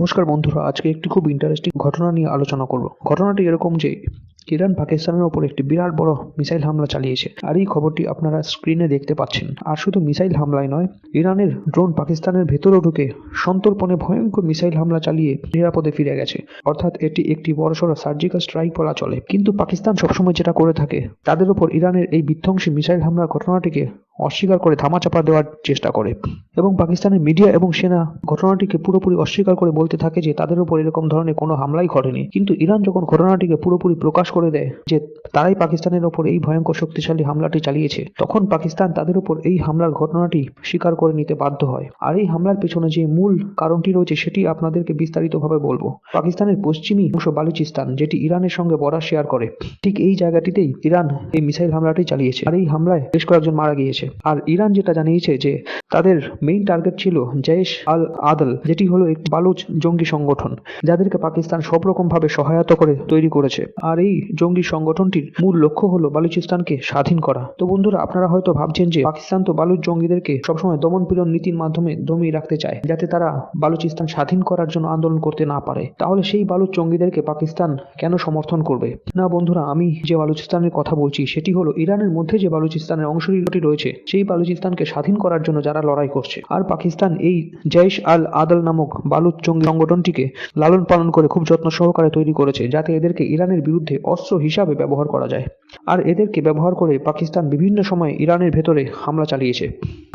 নমস্কার বন্ধুরা, আজকে একটি খুব ইন্টারেস্টিং ঘটনা নিয়ে আলোচনা করব। ঘটনাটি এরকম যে, ইরান পাকিস্তানের ওপর একটি বিরাট বড় মিসাইল হামলা চালিয়েছে, আর এই খবরটি আপনারা স্ক্রিনে দেখতে পাচ্ছেন। আর শুধু মিসাইল হামলাই নয়, ইরানের ড্রোন পাকিস্তানের ভেতরেও ঢুকে সন্তর্পণে ভয়ঙ্কর মিসাইল হামলা চালিয়ে নিরাপদে ফিরে গেছে। অর্থাৎ এটি একটি বড়সড় সার্জিক্যাল স্ট্রাইক বলা চলে। কিন্তু পাকিস্তান সবসময় যেটা করে থাকে, তাদের ওপর ইরানের এই বিধ্বংসী মিসাইল হামলার ঘটনাটিকে অস্বীকার করে ধামাচাপা দেওয়ার চেষ্টা করে এবং পাকিস্তানের মিডিয়া এবং সেনা ঘটনাটিকে পুরোপুরি অস্বীকার করে বলতে থাকে যে তাদের উপর এরকম ধরনের কোনো হামলাই ঘটেনি। কিন্তু ইরান যখন ঘটনাটিকে পুরোপুরি প্রকাশ করে দেয় যে তারাই পাকিস্তানের ওপর এই ভয়ঙ্কর শক্তিশালী হামলাটি চালিয়েছে, তখন পাকিস্তান তাদের উপর এই হামলার ঘটনাটি স্বীকার করে নিতে বাধ্য হয়। আর এই হামলার পেছনে যে মূল কারণটি রয়েছে সেটি আপনাদেরকে বিস্তারিতভাবে বলব। পাকিস্তানের পশ্চিমী অংশ বালুচিস্তান, যেটি ইরানের সঙ্গে বর্ডার শেয়ার করে, ঠিক এই জায়গাটিতেই ইরান এই মিসাইল হামলাটি চালিয়েছে। আর এই হামলায় বেশ কয়েকজন মারা গিয়েছে। আর ইরান যেটা জানিয়েছে যে তাদের মেইন টার্গেট ছিল জৈশ আল আদল, যেটি হলো এক বালুচ জঙ্গি সংগঠন, যাদেরকে পাকিস্তান সব রকম ভাবে সহায়তা করে তৈরি করেছে। আর এই জঙ্গি সংগঠনটির মূল লক্ষ্য হলো বালুচিস্তানকে স্বাধীন করা। তো বন্ধুরা, আপনারা হয়তো ভাবছেন যে পাকিস্তান তো বালুচ জঙ্গিদেরকে সবসময় দমন পীড়ন নীতির মাধ্যমে দমিয়ে রাখতে চায়, যাতে তারা বালুচিস্তান স্বাধীন করার জন্য আন্দোলন করতে না পারে। তাহলে সেই বালুচ জঙ্গিদেরকে পাকিস্তান কেন সমর্থন করবে? না বন্ধুরা, আমি যে বালুচিস্তানের কথা বলছি, সেটি হলো ইরানের মধ্যে যে বালুচিস্তানের অংশটি রয়েছে সেই বালুচিস্তানকে স্বাধীন করার জন্য যারা লড়াই করছে। আর পাকিস্তান এই জৈশ আল আদল নামক বালুচ জঙ্গি সংগঠনটিকে লালন পালন করে খুব যত্ন সহকারে তৈরি করেছে, যাতে এদেরকে ইরানের বিরুদ্ধে অস্ত্র হিসাবে ব্যবহার করা যায়। আর এদেরকে ব্যবহার করে পাকিস্তান বিভিন্ন সময় ইরানের ভেতরে হামলা চালিয়েছে।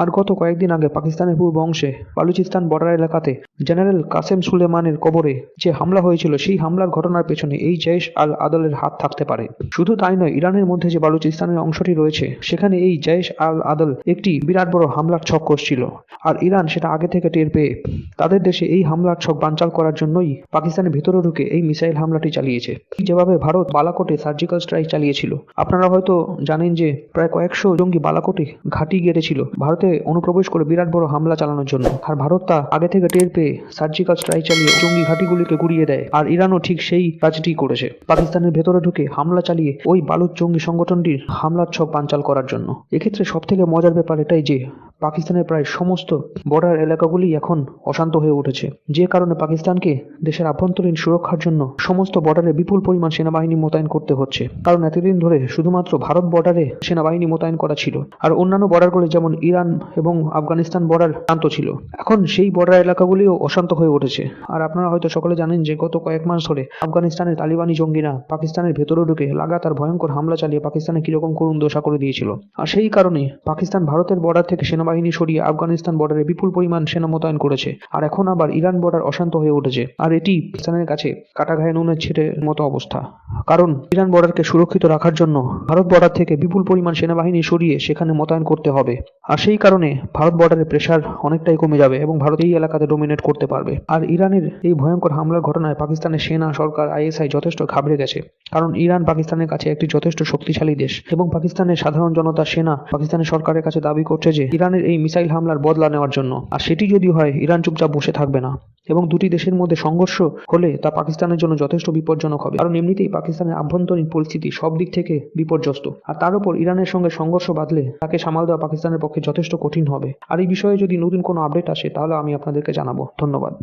আর গত কয়েকদিন আগে পাকিস্তানের পূর্ব অংশে বালুচিস্তান বর্ডার এলাকাতে জেনারেল কাসেম সুলেমানের কবরে যে হামলা হয়েছিল, সেই হামলার ঘটনার পেছনে এই জৈশ আল আদলের হাত থাকতে পারে। শুধু তাই নয়, ইরানের মধ্যে যে বালুচিস্তানের অংশটি রয়েছে, সেখানে এই জৈশ আল আদল একটি বিরাট বড় হামলার ছক কষছিল আর ইরান সেটা আগে থেকে টের পেয়ে তাদের দেশে এই হামলার ছক বানচাল করার জন্যই পাকিস্তানের ভেতরে ঢুকে এই মিসাইল হামলাটি চালিয়েছে। যেভাবে ভারত বালাকোটে সার্জিক্যাল স্ট্রাইক চালিয়েছিল। আপনারা হয়তো জানেন যে প্রায় কয়েকশো জঙ্গি বালাকোটে ঘাঁটি গেড়েছিল। ভারতে অনুপ্রবেশ করে বিরাট বড় হামলা চালানোর জন্য। আর ভারত তা আগে থেকে টের পেয়ে সার্জিক্যাল স্ট্রাইক চালিয়ে জঙ্গি ঘাঁটিগুলিকে গুড়িয়ে দেয়। আর ইরানও ঠিক সেই কাজটি করেছে। পাকিস্তানের ভেতরে ঢুকে হামলা চালিয়ে ওই বালুচ জঙ্গি সংগঠনটির হামলার ছক বানচাল করার জন্য। এক্ষেত্রে সব থেকে মজার ব্যাপার এটাই যে পাকিস্তানের প্রায় সমস্ত বর্ডার এলাকাগুলি এখন অশান্ত হয়ে উঠেছে। যে কারণে পাকিস্তানকে দেশের আভ্যন্তরীণ সুরক্ষার জন্য সমস্ত বর্ডারে বিপুল পরিমাণ সেনাবাহিনী মোতায়েন করতে হচ্ছে। কারণ এতদিন ধরে শুধুমাত্র ভারত বর্ডারে সেনাবাহিনী মোতায়েন করা ছিল। আর অন্যান্য বর্ডারগুলি যেমন ইরান এবং আফগানিস্তান বর্ডার শান্ত ছিল। এখন সেই বর্ডার এলাকাগুলিও অশান্ত হয়ে উঠেছে। আর আপনারা হয়তো সকলে জানেন যে গত কয়েক মাস ধরে আফগানিস্তানের তালিবানি জঙ্গিরা পাকিস্তানের ভেতরে ঢুকে লাগাতার ভয়ঙ্কর হামলা চালিয়ে পাকিস্তানে কীরকম করুণ দশা করে দিয়েছিল। আর সেই কারণে পাকিস্তান ভারতের বর্ডার থেকে সেনাবাহিনী সরিয়ে আফগানিস্তান বর্ডারে বিপুল পরিমাণ সেনা মোতায়েন করেছে। আর এখন আবার ইরান বর্ডার অশান্ত হয়ে উঠেছে। আর এটি পাকিস্তানের কাছে কাটা ঘায়ে নুনের ছেড়ে মতো অবস্থা। কারণ ইরান বর্ডারকে সুরক্ষিত রাখার জন্য ভারত বর্ডার থেকে বিপুল পরিমাণ সেনাবাহিনী সরিয়ে সেখানে মোতায়েন করতে হবে। আর সেই কারণে ভারত বর্ডারের প্রেশার অনেকটাই কমে যাবে এবং ভারত এই এলাকাতে ডোমিনেট করতে পারবে। আর ইরানের এই ভয়ঙ্কর হামলার ঘটনায় পাকিস্তানের সেনা, সরকার, আইএসআই যথেষ্ট ঘাবড়ে গেছে। কারণ ইরান পাকিস্তানের কাছে একটি যথেষ্ট শক্তিশালী দেশ এবং পাকিস্তানের সাধারণ জনতা সেনা পাকিস্তানের সরকারের কাছে দাবি করছে যে ইরানের এই মিসাইল হামলার বদলা নেওয়ার জন্য। আর সেটি যদি হয়, ইরান চুপচাপ বসে থাকবে না। এবং দুটি দেশের মধ্যে সংঘর্ষ হলে তা পাকিস্তানের জন্য যথেষ্ট বিপজ্জনক হবে। কারণ এমনিতেই পাকিস্তানের আভ্যন্তরীণ পরিস্থিতি সব দিক থেকে বিপর্যস্ত। আর তার উপর ইরানের সঙ্গে সংঘর্ষ বাঁধলে তাকে সামাল দেওয়া পাকিস্তানের পক্ষে যথেষ্ট কঠিন হবে। আর এই বিষয়ে যদি নতুন কোনো আপডেট আসে, তাহলে আমি আপনাদেরকে জানাব। ধন্যবাদ।